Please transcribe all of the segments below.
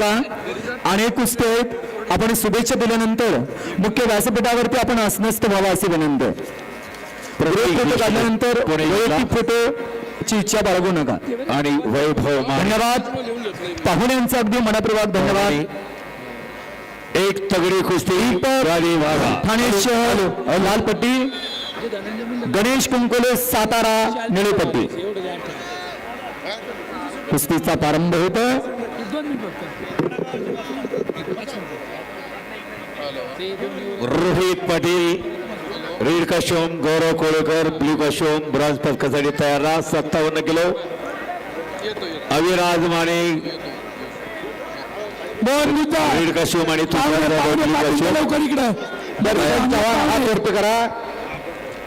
का? अनेक कुस्ती आहेत आपण शुभेच्छा दिल्यानंतर मुख्य व्यासपीठावरती आपण असनस्त व्हावं असे विनंती फोटो काढल्यानंतर पुणे वैयक्तिक फोटोची इच्छा बाळगू नका. आणि वैभव धन्यवाद. पाहुण्यांचा अगदी मनपूर्वक धन्यवाद. एक तगडी कुस्ती ठाणे शहर लालपट्टी. गणेश कुंकोले सातारा निळेपट्टी. कुस्तीचा प्रारंभ होतो रोहित पाटील रेड काशोम गौरव कोळेकर ब्ल्यू काशोम ब्रॉन्झ पदकासाठी तयार राहा. सत्तावन्न किलो. अविराज माने रेड काशोम आणि लवकर इकडं. दरम्यान चव्हाण हात वरती करा.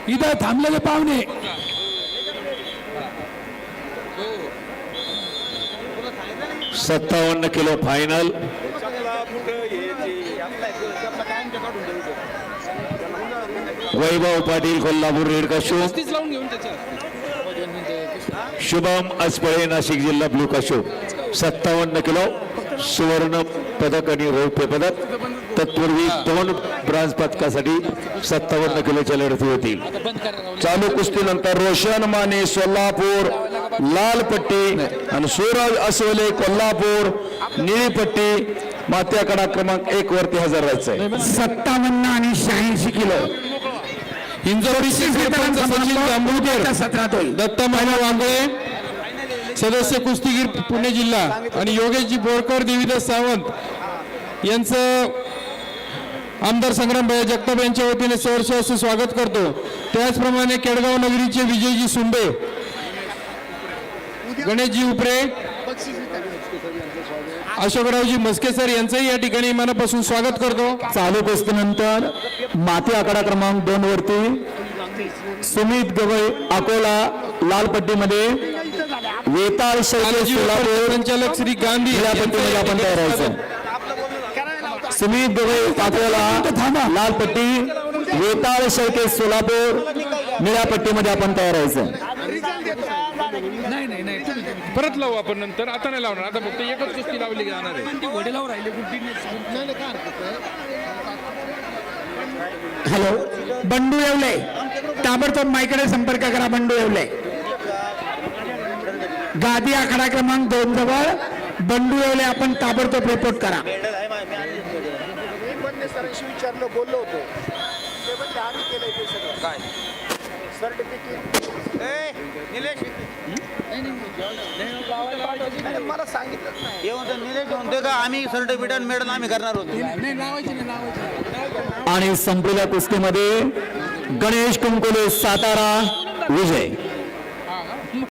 इथं थांबलेले पाहुणे. सत्तावन्न kilo final. Vaibhav Patil Kolhapur red Shubham Aspale Nashik जिल्हा ब्लू कशो सत्तावन्न किलो सुवर्ण पदक आणि रौप्य पदक. तत्पूर्वी दोन ब्रांज पदकासाठी सत्तावन्न किलोच्या लढती होती. चालू कुस्तीनंतर रोशन माने सोलापूर. लाल पट्टी आणि सूरज असवले कोल्हापूर निळी पट्टी मात्याकडा क्रमांक एक वरती हजर राहायचंय. सत्तावन्न आणि शहाऐंशी किलो. सत्रात होईल दत्ता मामा वांगळे सदस्य कुस्तीगीर पुणे जिल्हा आणि योगेशजी बोरकर देवीदास सावंत यांचं आमदार संग्रामभाई जगताप यांच्या वतीने सहर्ष असं स्वागत करतो. त्याचप्रमाणे केडगाव नगरीचे विजयजी सुंबे गणेशजी उपरे अशोकरावजी मस्के सर यांचंही या ठिकाणी मनापासून स्वागत करतो. चालू कुस्तीनंतर माती आकडा क्रमांक दोन वरती सुमित गवई अकोला लाल पट्टीमध्ये वेताळ संचालक श्री गांधी निळ्या पट्टीमध्ये आपण तयार राहायचं सुमित गवई अकोला लाल पट्टी वेताळ शेळके सोलापूर निळ्या पट्टीमध्ये आपण तयार राहायचं परत लावू आपण नंतर. आता नाही लावणार. आता फक्त एकच कुस्ती लावली जाणार आहे. हॅलो बंडू येवले. ताबडतोब माईकडे संपर्क करा बंडू येवले. गादी आखाडा क्रमांक दोन जवळ. बंडू येवले आपण ताबडतोब रिपोर्ट करा. सरांशी विचारलं बोललो होतो. ते आम्ही केलंय ते सगळं. काय? सर्टिफिकेट मला सांगितलं येऊन निलेश म्हणतोय का आम्ही सर्टिफिकेट मिळून आम्ही करणार होतो आणि संपलेल्या कुस्तीमध्ये गणेश कुंकुले सातारा विजय.